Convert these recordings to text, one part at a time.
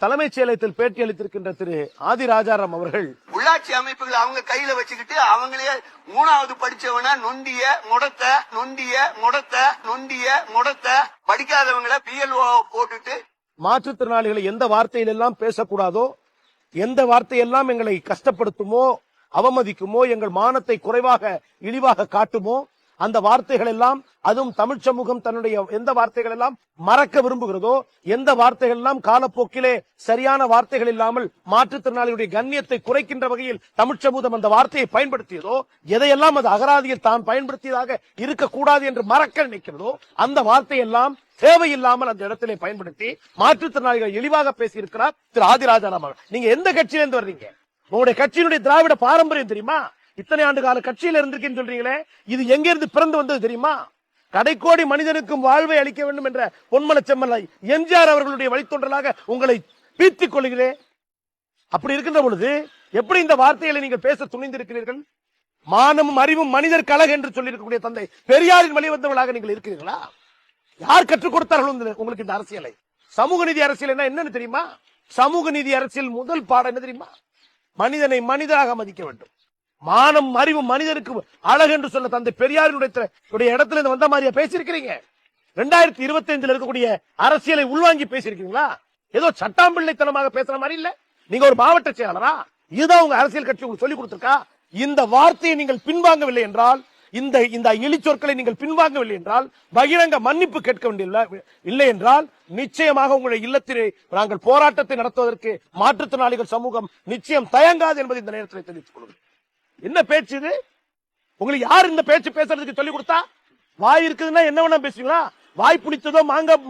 தலைமைச் செயலகத்தில் பேட்டி அளித்திருக்கின்ற திரு. ஆதிராஜாராம் அவர்கள் உள்ளாட்சி அமைப்புகள் அவங்க கையில வச்சுக்கிட்டு அவங்களே மூணாவது படிச்சவன நொண்டிய முடத்த நொண்டிய முடத்த நொண்டிய முடத்த படிக்காதவங்கள பிஎல்ஓ போட்டுட்டு மாற்றுத்திறனாளிகளை எந்த வார்த்தையிலெல்லாம் பேசக்கூடாதோ எந்த வார்த்தையெல்லாம் எங்களை கஷ்டப்படுத்துமோ அவமதிக்குமோ எங்கள் மானத்தை குறைவாக இழிவாக காட்டுமோ அந்த வார்த்தைகள் எல்லாம் அதுவும் தமிழ் சமூகம் தன்னுடைய எந்த வார்த்தைகள் எல்லாம் மறக்க விரும்புகிறதோ எந்த வார்த்தைகள் எல்லாம் காலப்போக்கிலே சரியான வார்த்தைகள் இல்லாமல் மாற்றுத்திறனாளிகளுடைய கண்ணியத்தை குறைக்கின்ற வகையில் தமிழ் சமூகம் அந்த வார்த்தையை பயன்படுத்தியதோ எதையெல்லாம் அது அகராதியில் தான் பயன்படுத்தியதாக இருக்கக்கூடாது என்று மறக்க நினைக்கிறதோ அந்த வார்த்தையெல்லாம் தேவையில்லாமல் அந்த இடத்திலே பயன்படுத்தி மாற்றுத்திறனாளிகள் இழிவாக பேசியிருக்கிறார் திரு ஆதிராஜாராம் அவர்கள். நீங்க எந்த கட்சியிலிருந்து வர்றீங்க? உங்களுடைய கட்சியினுடைய திராவிட பாரம்பரியம் தெரியுமா? இத்தனை ஆண்டு கால கட்சியில இருந்திருக்கேன்னு சொல்றீங்களே இது எங்க இருந்து பிறந்து வந்தது தெரியுமா? கடைக்கோடி மனிதனுக்கும் வாழ்வை அளிக்க வேண்டும் என்ற பொன்மல செம்மலை எம்ஜிஆர் அவர்களுடைய வழித்தொன்றலாக உங்களை பீத்திக் கொள்கிறேன். அப்படி இருக்கின்ற பொழுது எப்படி இந்த வார்த்தைகளை நீங்கள் பேச துணிந்திருக்கிறீர்கள்? மானமும் அறிவும் மனிதர் கழக என்று சொல்லியிருக்கக்கூடிய தந்தை பெரியாரின் வழி வந்தவர்களாக நீங்கள் இருக்கிறீர்களா? யார் கற்றுக் கொடுத்தார்கள் உங்களுக்கு இந்த அரசியலை? சமூக நீதி அரசியல் என்ன என்னன்னு தெரியுமா? சமூக நீதி அரசியல் முதல் பாடம் என்ன தெரியுமா? மனிதனை மனிதராக மதிக்க வேண்டும். மானம் அறிவு மனிதருக்கு அழகு என்று சொன்ன தந்தை பெரியாரினுடைய இடத்துல இருந்து வந்த மாதிரியா பேசியிருக்கிறீங்க? ரெண்டாயிரத்தி இருபத்தி அஞ்சுல இருக்கக்கூடிய அரசியலை உள்வாங்கி பேசியிருக்கீங்களா ஏதோ சட்டாம்பிள்ளைத்தனமாக பேசுற மாதிரி இல்ல? நீங்க ஒரு மாவட்ட செயலரா இதுதான் உங்க அரசியல் கட்சி உங்களுக்கு சொல்லி கொடுத்திருக்கா? இந்த வார்த்தையை நீங்கள் பின்வாங்கவில்லை என்றால் இந்த இந்த இழிச்சொற்களை நீங்கள் பின்வாங்கவில்லை என்றால் பகிரங்க மன்னிப்பு கேட்க வேண்டிய இல்லை என்றால் நிச்சயமாக உங்களுடைய இல்லத்திலே நாங்கள் போராட்டத்தை நடத்துவதற்கு மாற்றுத்திறனாளிகள் சமூகம் நிச்சயம் தயங்காது என்பதை இந்த நேரத்தில் தெரிவித்துக் கொள்கிறேன். என்ன பேச்சு இது? உங்களுக்கு யார் இந்த பேச்சு பேசுறதுக்கு சொல்லி கொடுத்தா? வாய் இருக்குதுன்னா என்ன வேணா பேசுவீங்களா? வாய் புளித்ததோ மாங்காய்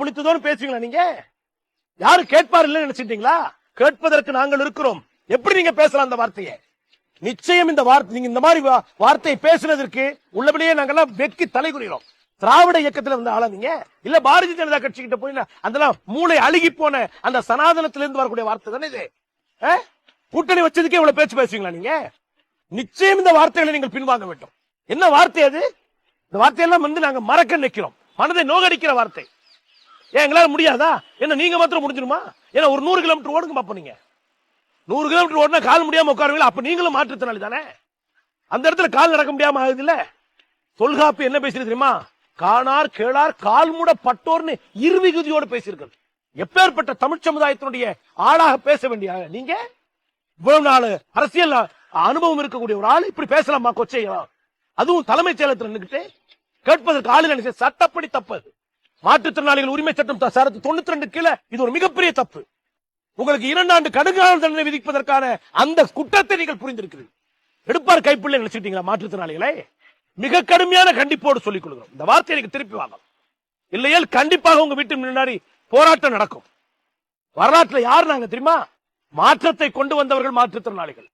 புளித்ததோன்னு பேசுவீங்களா நீங்க? யாரும் கேட்பார் இல்லைன்னு நினைச்சிட்டீங்களா? கேட்பதற்கு நாங்கள் இருக்கிறோம். எப்படி நீங்க பேசலாம் அந்த வார்த்தையை? நிச்சயம் இந்த வார்த்தை நீங்க இந்த மாதிரி வார்த்தையை பேசுனதற்கு உள்ளபடியே நாங்கெல்லாம் வெட்கி தலைகுறிகிறோம் திராவிட இயக்கத்துல வந்து ஆளா நீங்க? இல்ல பாரதிய ஜனதா கட்சி கிட்ட போய் அதெல்லாம் மூளை அழுகி போன அந்த சனாதனத்திலிருந்து வரக்கூடிய வார்த்தை தானே இது? ஆ? கூட்டணி வச்சதுக்கே இவ்வளவு பேச்சு பேசுவீங்களா நீங்க? நிச்சயம் இந்த வார்த்தைகளை நீங்கள் பின்வாங்க வேண்டும். என்ன வார்த்தை அது? இந்த வார்த்தையெல்லாம் வந்து நாங்க மறக்க நிக்கிறோம் மனதை நோகடிக்கிற வார்த்தை. ஏன் எங்களால முடியாதா? என்ன நீங்க மாத்திரம் முடிஞ்சிருமா ஏன்னா ஒரு நூறு கிலோமீட்டர் ஓடுங்க பார்ப்போம் நீங்க. நூறு கிலோமீட்டர் ஓடினா கால் முடியாம உட்காருவீங்களா? அப்ப நீங்களும் மாற்றுத்திறனாளி தானே? அந்த இடத்துல கால் நடக்க முடியாம ஆகுது இல்ல தொல்காப்பு என்ன பேசுறது தெரியுமா? காணார் கேளார் கால் மூட பட்டோர்னு இருவிகுதியோடு பேசியிருக்கிறது. எப்பேற்பட்ட தமிழ் சமுதாயத்தினுடைய ஆளாக பேச வேண்டிய நீங்க? இவ்வளவு நாள் அரசியல் அனுபவம் இருக்கக்கூடிய ஒரு ஆள் இப்படி பேசலாமா கொச்சையா? அதுவும் தலைமைச் செயலத்தில் நின்னுக்கிட்டு கேட்பதற்கு ஆளு நினைச்ச சட்டப்படி அது மாற்றுத்திறனாளிகள் உரிமை சட்டம் சரத்து தொண்ணூத்தி ரெண்டு கீழே இது ஒரு மிகப்பெரிய தப்பு. உங்களுக்கு இரண்டாண்டு கடுங்கால தண்டனை விதிப்பதற்கான அந்த குற்றத்தை நீங்கள் புரிந்திருக்கிறீர்கள். எடுப்பார் கைப்பிள்ளை நினைச்சிட்டீங்களா மாற்றுத்திறனாளிகளை மிக கடுமையான கண்டிப்போடு சொல்லிக் கொள்கிறோம் இந்த வார்த்தையை எனக்கு திருப்பி வாங்க. இல்லையேல் கண்டிப்பாக உங்க வீட்டு முன்னாடி போராட்டம் நடக்கும். வரலாற்றுல யார் நாங்க தெரியுமா? மாற்றத்தை கொண்டு வந்தவர்கள் மாற்றுத்திறனாளிகள்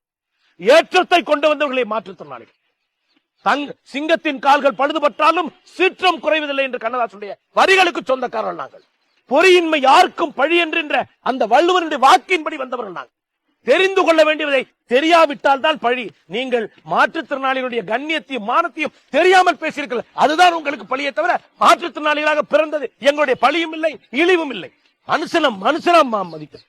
ஏற்றத்தை கொண்டு வந்தவர்களை மாற்றுத்திறனாளிகள். தங் சிங்கத்தின் கால்கள் பழுதுபட்டாலும் சீற்றம் குறைவதில்லை என்று கண்ணதாசனுடைய வரிகளுக்கு சொந்தக்காரர்கள் நாங்கள். பொறியின்மை யாருக்கும் பழி என்கின்ற அந்த வள்ளுவருடைய வாக்கின்படி வந்தவர்கள் நாங்கள். தெரிந்து கொள்ள வேண்டியதை தெரியாவிட்டால் தான் பழி. நீங்கள் மாற்றுத்திறனாளிகளுடைய கண்ணியத்தையும் மானத்தையும் தெரியாமல் பேசியிருக்கீர்கள் அதுதான் உங்களுக்கு பழியே தவிர மாற்றுத்திறனாளிகளாக பிறந்தது. எங்களுடைய பழியும் இல்லை இழிவும் இல்லை. மனுஷனம் மனுஷனம் மதிக்க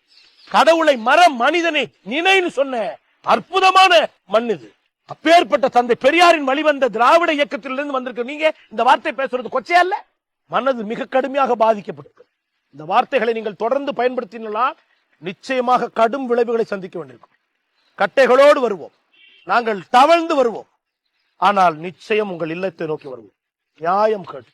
கடவுளை மர மனிதனை நினைன்னு சொன்ன அற்புதமான மண் இது. அப்பேற்பட்ட தந்தை பெரியாரின் வழிவந்த திராவிட இயக்கத்திலிருந்து வந்திருக்க நீங்க இந்த வார்த்தை பேசுறது கொச்சையா இல்ல மனது மிக கடுமையாக பாதிக்கப்பட்டிருக்கு. இந்த வார்த்தைகளை நீங்கள் தொடர்ந்து பயன்படுத்தினால் நிச்சயமாக கடும் விளைவுகளை சந்திக்க வேண்டியிருக்கும். கட்டைகளோடு வருவோம். நாங்கள் தவழ்ந்து வருவோம். ஆனால் நிச்சயம் உங்கள் இல்லத்தை நோக்கி வருவோம். நியாயம் கேட்டு.